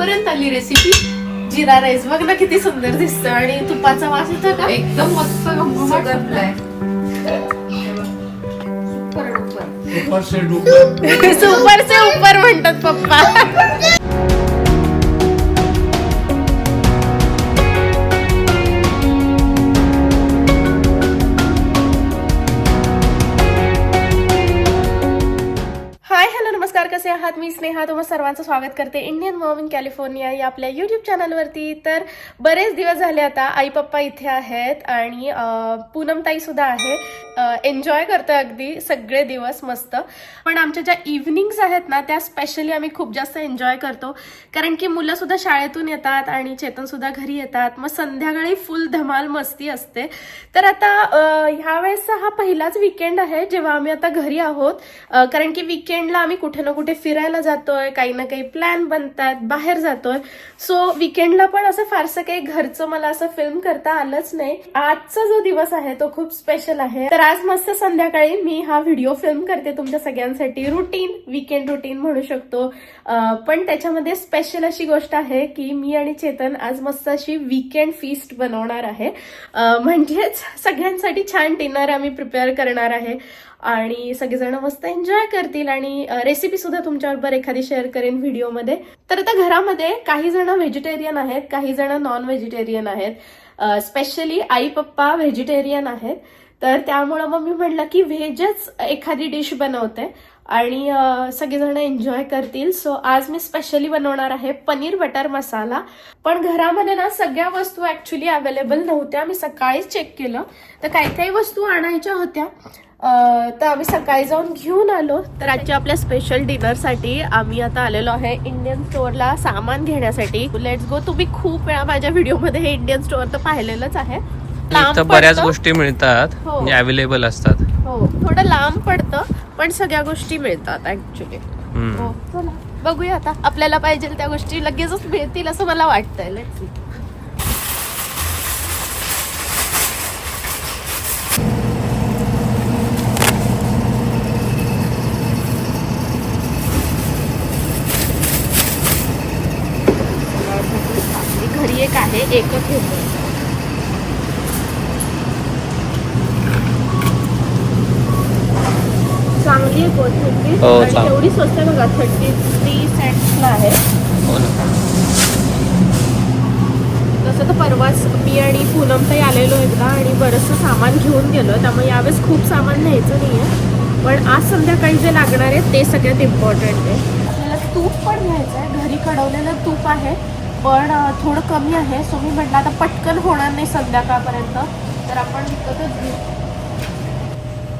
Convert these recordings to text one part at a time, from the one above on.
कुठपर्यंत आली रेसिपी जिरा राईस बघ ना किती सुंदर दिसतं आणि तुपाचा वास येतो का? एकदम मस्त. सुपर से डूबा सुपर से ऊपर म्हणतात पप्पा. आहात मी स्नेहा तुम्हा सर्वांचं स्वागत करते. इंडियन मॉम इन कॅलिफोर्निया या आपल्या युट्यूब चॅनलवरती तर बरेच दिवस झाले आता आई पप्पा इथे आहेत आणि पूनमताई सुद्धा आहे. एन्जॉय करतोय अगदी. सगळे दिवस मस्त. पण आमच्या ज्या इव्हनिंग्स आहेत ना त्या स्पेशली आम्ही खूप जास्त एन्जॉय करतो. कारण की मुलं सुद्धा शाळेतून येतात आणि चेतन सुद्धा घरी येतात. मग संध्याकाळी फुल धमाल मस्ती असते. तर आता ह्यावेळेसचा ह्या हा पहिलाच विकेंड आहे जेव्हा आम्ही आता घरी आहोत. कारण की विकेंडला आम्ही कुठे ना कुठे फिरायला जातोय काही ना काही प्लॅन बनतात बाहेर जातोय. सो विकेंडला पण असं फारसं काही घरचं मला असं फिल्म करता आलंच नाही. आजचा जो दिवस आहे तो खूप स्पेशल आहे. तर आज मस्त संध्याकाळी मी हा व्हिडिओ फिल्म करते तुमच्या सगळ्यांसाठी. रुटीन विकेंड रुटीन म्हणू शकतो. पण त्याच्यामध्ये स्पेशल अशी गोष्ट आहे की मी आणि चेतन आज मस्त अशी विकेंड फीस्ट बनवणार आहे. म्हणजेच सगळ्यांसाठी छान डिनर आम्ही प्रिपेअर करणार आहे. आणि सगळेजण मस्त एन्जॉय करतील आणि रेसिपी सुद्धा तुमच्याबरोबर एखादी शेअर करेन व्हिडिओमध्ये तर आता घरामध्ये काही जण व्हेजिटेरियन आहेत काही जण नॉन व्हेजिटेरियन आहेत. स्पेशली आई पप्पा व्हेजिटेरियन आहेत. तर त्यामुळं मग मी म्हटलं की व्हेजच एखादी डिश बनवते. आणि सगळेजण एन्जॉय करतील. सो आज मी स्पेशली बनवणार आहे पनीर बटर मसाला. पण घरामध्ये ना सगळ्या वस्तू ऍक्च्युली अवेलेबल नव्हत्या. मी सकाळीच चेक केलं. तर काही काही वस्तू आणायच्या होत्या. तर आम्ही सकाळी जाऊन घेऊन आलो. तर आजच्या आपल्या स्पेशल डिनरसाठी आम्ही आता आलेलो आहे इंडियन स्टोअरला सामान घेण्यासाठी. लेट्स गो तुम्ही खूप वेळा माझ्या व्हिडिओमध्ये हे इंडियन स्टोअर तर पाहिलेलंच आहे. बऱ्याच. गोष्टी मिळतात हो. म्हणजे अवेलेबल असतात. हो. थोडं लांब पडतं पण सगळ्या गोष्टी मिळतात ऍक्च्युली. हो बघूया आता. आपल्याला पाहिजे त्या गोष्टी लगेचच मिळतील असं मला वाटतंय लेट्स घरी एक आहे एकच घेऊन चांगली कोथिंबीर. हो, आणि चांगली. एवढी स्वस्त आहे बघा थर्टी थ्री सेंट्सला आहे. हो ना. तसं तर परवाच मी आणि पूनमताई आलेलो एकदा आणि बरंचसं सामान घेऊन गेलो त्यामुळे यावेळेस खूप सामान न्यायचं नाही आहे पण आज संध्याकाळी जे लागणार आहे ते सगळ्यात इम्पॉर्टंट आहे. आपल्याला तूप पण घ्यायचं आहे घरी कडवलेलं तूप आहे. पण थोडं कमी आहे. सो मी म्हटलं आता पटकन होणार नाही संध्याकाळपर्यंत. तर आपण विकतच घेऊ.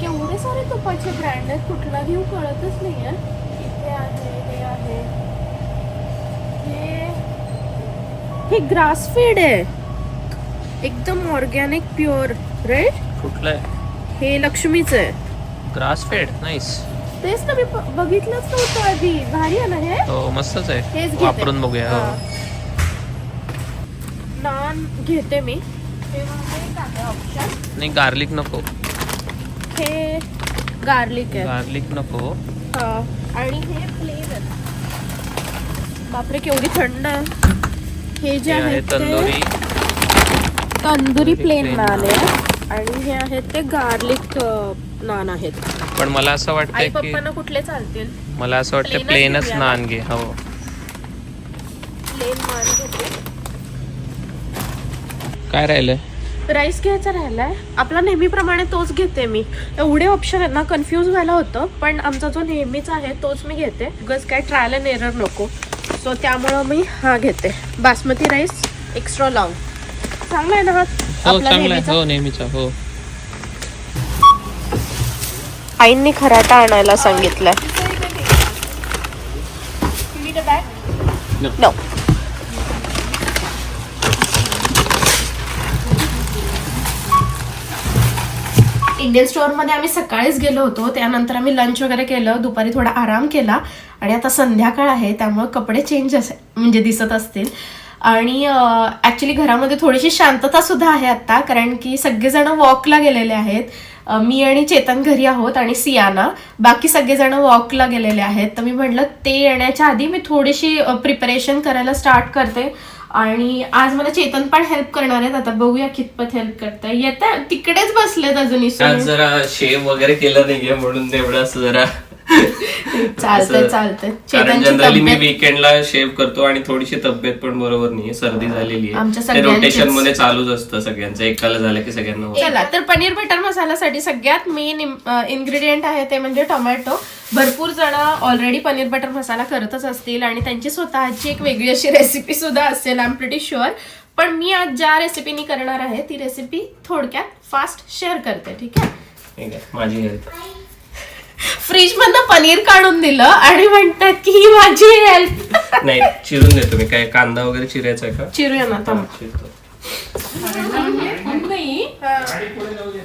केवढे सारे तुपाचे ब्रँड आहेत कुठला घेऊ कळतच नाही आहे इथे आहे हे आहे. हे हे ग्रास फीड आहे. एकदम ऑर्गॅनिक प्युअर राईट कुठलं आहे? हे लक्ष्मीचं आहे. ग्रास फेड नाईस तेच ना मी बघितलंच नव्हतं आधी. भारी आहे ना हे? हो मस्तच आहे. वापरून बघूया नान घेते मी. ऑप्शन नाही गार्लिक नको. हे गार्लिक आहे. गार्लिक नको. आणि हे प्लेन आहे. बापरे केवढी थंड आहे. हे जे आहे तंदुरी. तंदुरी प्लेन नान आहे. आणि हे आहेत ते गार्लिक नान आहेत. पण मला असं आई वाटतंय की पप्पांना कुठले चालतील? मला असं वाटतं प्लेनच घेऊया नान घे हो. प्लेन नान घेते. काय राहिलंय? राईस घ्यायचा राहिलाय. आपला नेहमीप्रमाणे तोच घेते मी. एवढे ऑप्शन आहेत ना कन्फ्यूज व्हायला होतं. पण आमचा जो नेहमीचा आहे तोच मी घेते. उगाच काय ट्रायल अँड एरर नको. सो त्यामुळं मी हा घेते. बासमती राईस एक्स्ट्रा लॉंग चांगला आहे ना हा? हो आपला नेहमीचा. हो नेहमीचा हो. आईंनी खराटा आणायला सांगितलंय. नो इंडियन स्टोअरमध्ये आम्ही सकाळीच गेलो होतो. त्यानंतर आम्ही लंच वगैरे केलं. दुपारी थोडा आराम केला. आणि आता संध्याकाळ आहे त्यामुळे कपडे चेंज असे म्हणजे दिसत असतील. आणि ॲक्च्युली घरामध्ये थोडीशी शांतता सुद्धा आहे आत्ता कारण की सगळेजण वॉकला गेलेले आहेत. मी आणि चेतन घरी आहोत आणि सियाना. बाकी सगळेजण वॉकला गेलेले आहेत. तर मी म्हटलं ते येण्याच्या आधी मी थोडीशी प्रिपरेशन करायला स्टार्ट करते. आणि आज मला चेतन पण हेल्प करणार आहेत. आता बघूया कितपत हेल्प करताय. येत तिकडेच बसलेत अजूनही जरा शेव वगैरे केलं नाहीये म्हणून तेवढं असं जरा चालतंय चालतंय. कारण चेतनची जनरली मी तब्येत वीकेंडला शेव करतो आणि थोडीशी तब्येत पण बरोबर नाहीये सर्दी झालेली आमच्या आहे सगळ्यांचीच. रोटेशनमध्ये चालूच असतं सगळ्यांचं एकाला झालं की सगळ्यांना होतं. चला तर पनीर बटर मसाल्यासाठी सगळ्यात मेन इन्ग्रेडियंट आहे ते म्हणजे टोमॅटो भरपूर जण ऑलरेडी पनीर बटर मसाला करतच असतील आणि त्यांची स्वतःची एक वेगळी अशी रेसिपी सुद्धा असेल आय एम प्रिटी शुअर पण मी आज ज्या रेसिपीनी करणार आहे ती रेसिपी थोडक्यात फास्ट शेअर करते ठीक आहे? ठीक आहे माझी हेल्प फ्रीज मधनं पनीर काढून दिलं आणि म्हणतात की ही माझी हेल्प नाही चिरून देतो मी. काय कांदा वगैरे चिरायचा आहे का? चिरूया ना थांब. चिरतो. पुढे जाऊ दे.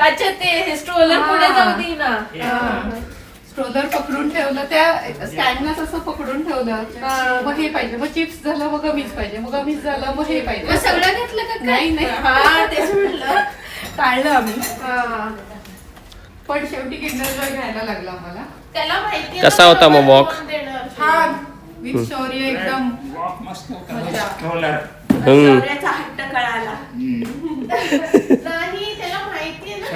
अच्छा ते स्ट्रोलर पुढे जाऊ दे ना. स्ट्रोलर पकडून ठेवलं त्या स्टँडलाच असं पकडून ठेवलं. मग हे पाहिजे मग चिप्स झालं मग गमीज पाहिजे मग गमीज झालं मग हे मग पाहिजे सगळं घेतलं का? नाही नाही. हा तेच म्हणलं टाळलं आम्ही. हा. पण शेवटी किंडर जॉय घ्यायला लागला आम्हाला. त्याला माहिती कसा होता मग walk? छान विथ शौर्य एकदम. मजा. हम्म. हट्ट कळाला. नाही त्याला माहिती आहे ना.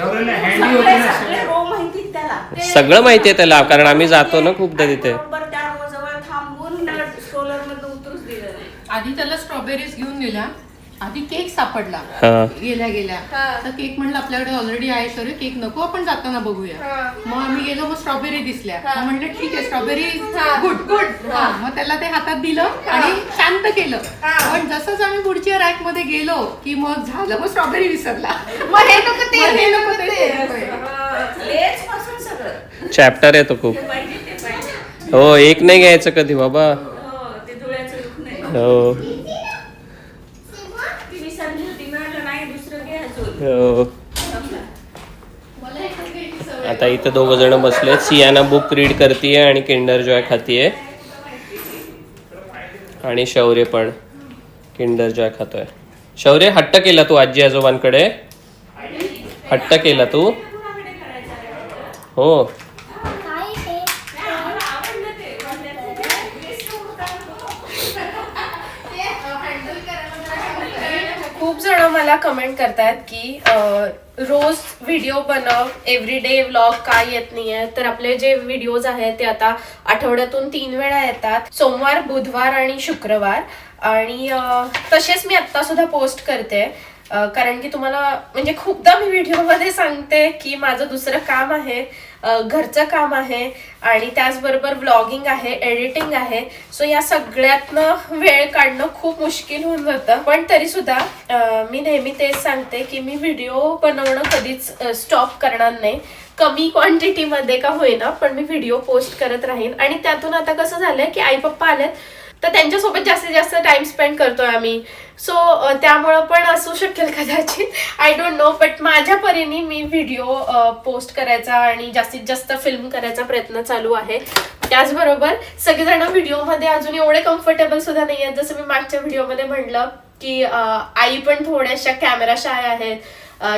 सगळे रो माहितीत त्याला. सगळं माहितीये त्याला कारण आम्ही जातो ना खूपदा तिथे. बरोबर त्या थांबून मध्ये उतरूच दिलं नाही. आधी त्याला स्ट्रॉबेरीज घेऊन दिल्या आधी केक सापडला. हा. गेल्या गेल्या. तर केक म्हणलं आपल्याकडे ऑलरेडी आहे सर केक नको आपण जाताना बघूया. मग आम्ही गेलो मग स्ट्रॉबेरी दिसल्या. मग म्हणलं ठीक आहे स्ट्रॉबेरी गुड गुड मग त्याला ते हातात दिलं आणि शांत केलं. पण जसंच आम्ही पुढच्या रॅकमध्ये गेलो की मग झालं मग स्ट्रॉबेरी विसरला. मग हे नको ते मग हे नको नको ते ते. लेच पासून सगळं. चॅप्टर येतो खूप. ते पाहिजे ते पाहिजे. हो एक नाही घ्यायचं कधी बाबा. हो ते धुळ्याचं दुःख नाही. हो ती विसरली होती मिळालं नाही दुसरं घे अजून हो मला एकच घ्यायची सवय. आता इथं दोघ जण बसले सियाना बुक रीड करते आणि किंडर जॉय खातीये. आणि शौर्य पण किंडर जॉय खातोय. शौर्य हट्ट केला तू आजी आजोबांकडे? हट्ट केला तू? हो खूप जण मला कमेंट करतायत की रोज व्हिडिओ बनव एव्हरीडे व्लॉग का येत नाहीये. तर आपले जे व्हिडिओज आहेत ते आता आठवड्यातून तीन वेळा येतात. सोमवार बुधवार आणि शुक्रवार. आणि तसेच मी आत्ता सुद्धा पोस्ट करते. कारण की तुम्हाला म्हणजे खूपदा मी व्हिडिओमध्ये सांगते की माझं दुसरं काम आहे. घरचं काम आहे आणि त्याचबरोबर ब्लॉगिंग आहे एडिटिंग आहे. सो या सगळ्यातनं वेळ काढणं खूप मुश्किल होऊन जातं. पण तरी सुद्धा मी नेहमी तेच सांगते की मी व्हिडिओ बनवणं कधीच स्टॉप करणार नाही. कमी क्वांटिटीमध्ये का होईना पण मी व्हिडिओ पोस्ट करत राहीन. आणि त्यातून आता कसं झालंय की आई पप्पा आलेत. तर त्यांच्यासोबत जास्तीत जास्त टाइम स्पेंड करतोय आम्ही. सो त्यामुळं पण असू शकेल कदाचित. आय डोंट नो बट माझ्या परीने मी व्हिडिओ पोस्ट करायचा आणि जास्तीत जास्त फिल्म करायचा प्रयत्न चालू आहे. त्याचबरोबर सगळेजण व्हिडिओमध्ये अजून एवढे कम्फर्टेबल सुद्धा नाही आहेत जसं मी मागच्या व्हिडिओमध्ये म्हणलं की आई पण थोड्याशा कॅमेरा शाय आहेत.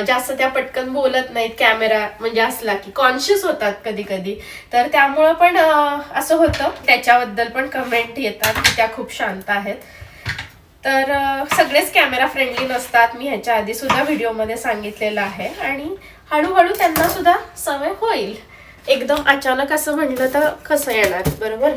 जास्त त्या पटकन बोलत नाहीत कॅमेरा म्हणजे असला की कॉन्शियस होतात कधी कधी तर त्यामुळं पण असं होतं. त्याच्याबद्दल पण कमेंट येतात की त्या खूप शांत आहेत. तर सगळेच कॅमेरा फ्रेंडली नसतात. मी ह्याच्या आधी सुद्धा व्हिडिओमध्ये सांगितलेलं आहे. आणि हळूहळू त्यांना सुद्धा सवय होईल. एकदम अचानक असं म्हणलं तर कसं येणार? बरोबर?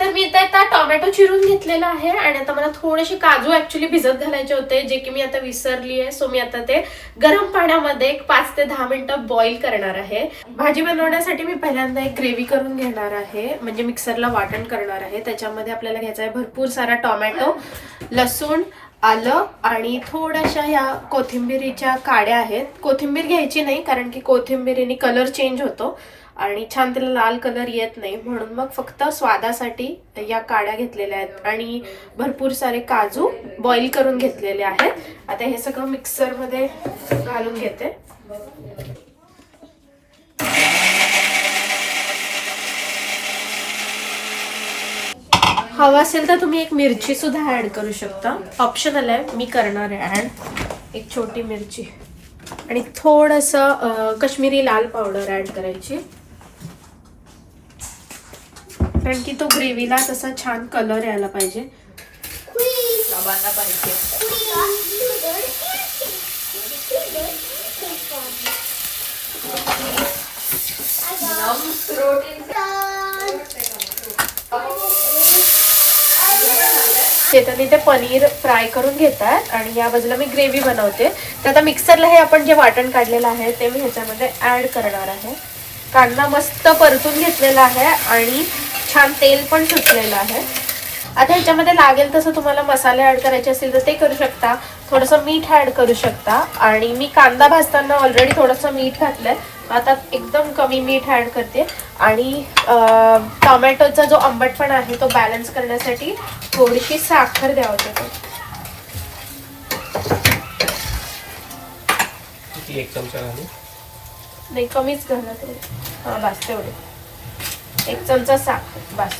तर मी इथे आता टोमॅटो चिरून घेतलेला आहे आणि आता मला थोडेसे काजू ऍक्च्युली भिजत घालायचे होते जे की मी आता विसरली आहे. सो मी आता ते गरम पाण्यामध्ये एक पाच ते दहा मिनिटं बॉईल करणार आहे. भाजी बनवण्यासाठी मी पहिल्यांदा एक ग्रेव्ही करून घेणार आहे. म्हणजे मिक्सरला वाटण करणार आहे. त्याच्यामध्ये आपल्याला घ्यायचा आहे भरपूर सारा टोमॅटो लसूण आलं आणि थोड्याशा ह्या कोथिंबिरीच्या काड्या आहेत. कोथिंबीर घ्यायची नाही कारण की कोथिंबिरीने कलर चेंज होतो आणि छान त्याला लाल कलर येत नाही. म्हणून मग फक्त स्वादासाठी या काड्या घेतलेल्या आहेत आणि भरपूर सारे काजू बॉईल करून घेतलेले आहेत. आता हे सगळं मिक्सरमध्ये घालून घेते. हवा असेल तर तुम्ही एक मिरची सुद्धा ऍड करू शकता. ऑप्शनल आहे मी करणार आहे. ऍड एक छोटी मिरची. आणि थोडंसं काश्मीरी लाल पावडर ॲड करायची. कारण की तो ग्रेव्हीला तसा छान कलर यायला पाहिजे. बाबांना पाहिजे. चेतन इथे पनीर फ्राय करून घेतात आणि या बाजूला मी ग्रेव्ही बनवते. तर आता मिक्सरला हे आपण जे वाटण काढलेलं आहे ते मी ह्याच्यामध्ये ॲड करणार आहे. कांदा मस्त परतून घेतलेला आहे आणि छान तेल पण सुटलेलं आहे. आता ह्याच्यामध्ये लागेल तसं तुम्हाला मसाले ॲड करायचे असतील तर ते करू शकता. थोडंसं मीठ ॲड करू शकता. आणि मी कांदा भाजताना ऑलरेडी थोडंसं मीठ घातलंय. आता एकदम कमी मीठ ॲड करते. आणि टोमॅटोचा जो आंबटपणा आहे तो बॅलन्स करण्यासाठी थोडीशी साखर द्यावं त्याच्यात एक चमचा घालू? नाही कमीच घाला थोडं हां बस तेवढे. एक चमचा साखर बस.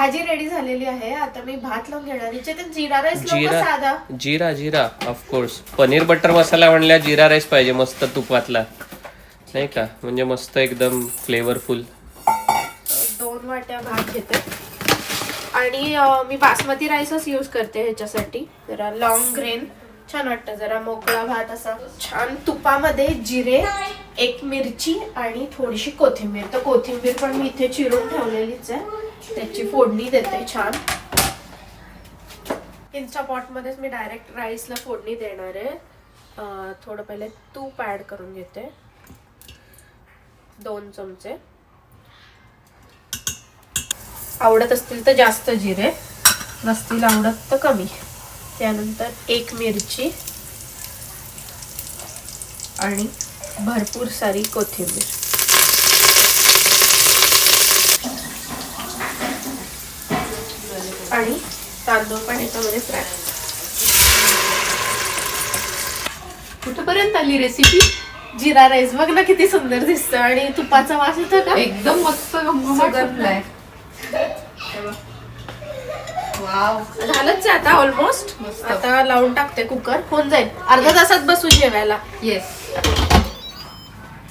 भाजी रेडी झालेली आहे. आता मी भात लावून घेणार. जिरा राईस का साधा? जिरा जिरा जिरा of course paneer butter masala म्हणल्या जिरा राईस पाहिजे मस्त तुपातला. नाही का? म्हणजे मस्त एकदम फ्लेवरफुल दोन वाट्या भात घेते. आणि मी बासमती राईसच यूज करते ह्याच्यासाठी. जरा लॉंग ग्रेन छान वाटतं. जरा मोकळा भात असा. छान तुपामध्ये जिरे एक मिरची आणि थोडीशी कोथिंबीर. तर कोथिंबीर पण मी इथे चिरून ठेवलेलीच आहे. त्याची फोडणी देते छान. इन्स्टा पॉटमध्येच मी डायरेक्ट राईसला फोडणी देणार आहे. थोडं पहिले तूप ॲड करून घेते. दोन चमचे. आवडत असतील तर जास्त जिरे. नसतील आवडत तर कमी. त्यानंतर एक मिरची. आणि भरपूर सारी कोथिंबीर. आणि तांदूळ पण याच्यामध्ये फ्राय. कुठपर्यंत आली रेसिपी जिरा राईस बघ ना किती सुंदर दिसतं. आणि तुपाचा वास येतो का? एकदम मस्त वाव. झालंच आहे आता? ऑलमोस्ट. आता लावून टाकते कुकर होऊन जाईल. अर्ध्या तासात बसू जेवायला. येस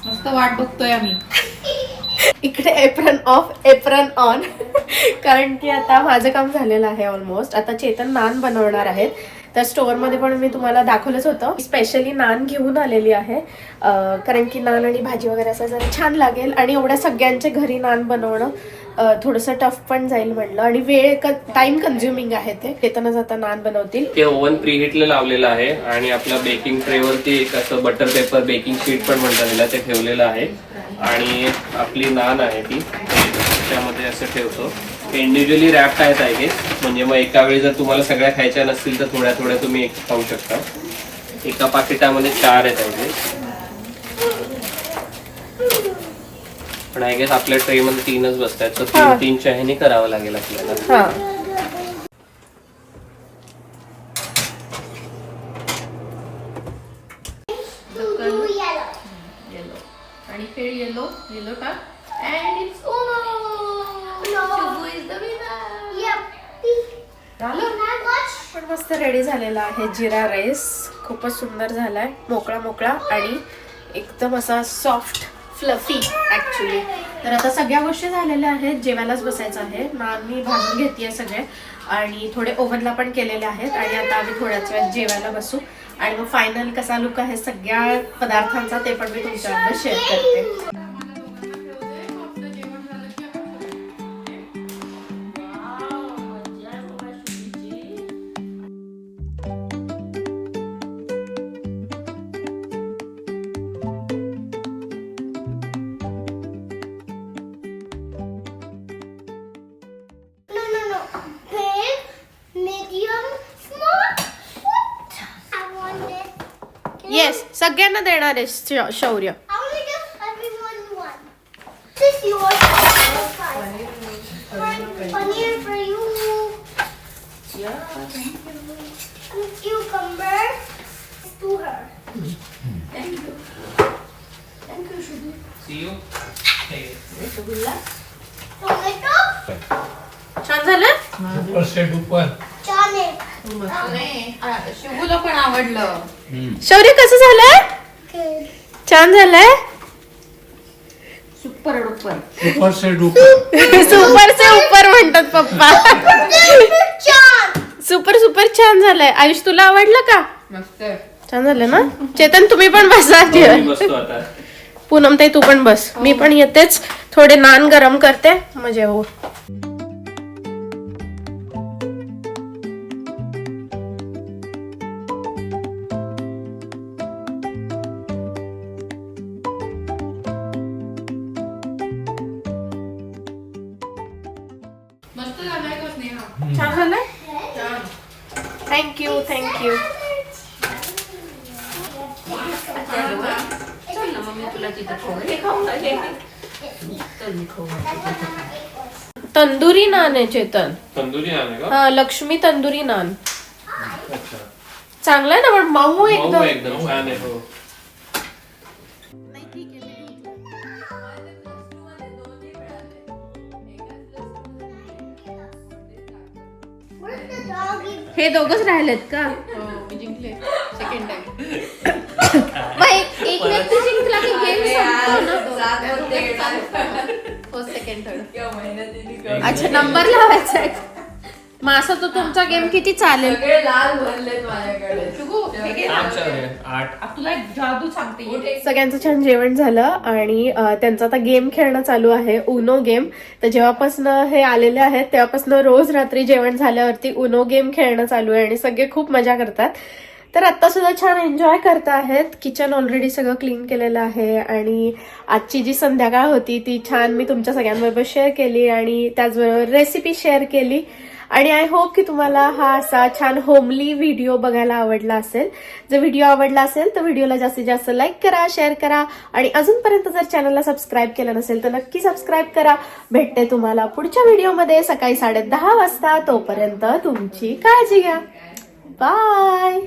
मस्त वाट बघतोय आम्ही. इकडे एप्रन ऑफ एप्रन ऑन कारण की आता माझं काम झालेलं आहे ऑलमोस्ट आता चेतन नान बनवणार आहेत. तर स्टोअरमध्ये पण मी तुम्हाला दाखवलंच होतं. स्पेशली नान घेऊन आलेली आहे. कारण की नान आणि भाजी वगैरे असं जरा छान लागेल. आणि एवढ्या सगळ्यांच्या घरी नान बनवणं थोडंसं टफ पण जाईल म्हणलं आणि वेळ टाइम कन्झ्युमिंग आहे ते. चेतनच आता नान बनवतील. ते ओव्हन प्रीहीटला लावलेलं आहे. आणि आपल्या बेकिंग ट्रेवरती एक असं बटर पेपर बेकिंग शीट पण म्हणतात ते ठेवलेलं आहे. आणि आपली नान आहे ती. त्यामध्ये असं ठेवतो. इंडिव्हिज्युअली रॅप्ड आहेत आहे म्हणजे मग एका वेळी जर तुम्हाला सगळ्या खायच्या नसतील तर थोड्या थोड्या तुम्ही एक खाऊ शकता. एका पाकिटामध्ये चार आहेत आहे पण आय गेस आपल्या ट्रे मध्ये तीनच बसतात तर. तीन तीनच्या ह्याने करावं लागेल आपल्याला. येलो येलो टाक अँड इट्स झालं पण मस्त रेडी झालेला आहे जिरा राईस खूपच सुंदर झालाय. मोकळा मोकळा आणि एकदम असा सॉफ्ट फ्लफी ऍक्च्युली तर आता सगळ्या गोष्टी झालेल्या आहेत. जेवायलाच बसायचं आहे. नान मी भाजून घेते सगळे. आणि थोडे ओव्हनला पण केलेले आहेत. आणि आता आम्ही थोड्याच वेळात जेवायला बसू. आणि मग फायनल कसा लुक आहे सगळ्या पदार्थांचा ते पण मी तुमच्याबरोबर शेअर करते. പ്രകടനതയുടെ ശൗര്യം Cucumber to her. Thank you. Thank you, Shubhi. See you. Hey. Tomato. Chanzala? Upper side, upper. शिवूला पण आवडलं. शौर्य कसं झालंय. छान झालंय? Super duper. ऊपर से डूपर. सुपर से उपर म्हणतात पप्पा. सुपर सुपर छान झालंय. आयुष तुला आवडलं का? मस्त. छान झालं ना? चेतन तुम्ही पण बसा मी बसतो आता. पूनम ताई तू पण बस. मी पण येतेच. थोडे नान गरम करते. मग जेवू. तंदुरी नान आहे चेतन. तंदुरी नान आहे का? हा लक्ष्मी तंदुरी नान. अच्छा. चांगलं आहे ना पण मऊ मऊ एकदम. आहे एकदम छान आहे. हो? हे दोघच राहिलेत का? हो. जिंकले. सेकंड टाइम मग एक एक व्यक्ती जिंकला की गेम फर्स्ट सेकंड थर्ड अच्छा नंबर लावायचा आहे. मग असं तो तुमचा गेम किती चालेल. आठ. तुला एक जादू सांगते. सगळ्यांचं छान जेवण झालं आणि अं, त्यांचा आता गेम खेळणं चालू आहे उनो गेम. तर जेव्हापासून हे आलेले आहेत तेव्हापासून रोज रात्री जेवण झाल्यावरती उनो गेम खेळणं चालू आहे आणि सगळे खूप मजा करतात. तर आत्ता सुद्धा छान एन्जॉय करत आहेत. किचन ऑलरेडी सगळं क्लीन केलेलं आहे आणि आजची जी संध्याकाळ होती ती छान मी तुमच्या सगळ्यांबरोबर शेअर केली आणि त्याचबरोबर रेसिपी शेअर केली. आणि आय होप की तुम्हाला हा असा छान होमली व्हिडिओ बघायला आवडला असेल. जर व्हिडिओ आवडला असेल तर व्हिडिओला जास्तीत जास्त लाईक करा शेअर करा आणि अजूनपर्यंत जर चॅनलला सबस्क्राईब केलं नसेल तर नक्की सबस्क्राईब करा. भेटते तुम्हाला पुढच्या व्हिडिओमध्ये सकाळी साडे दहा वाजता. तोपर्यंत तुमची काळजी घ्या. बाय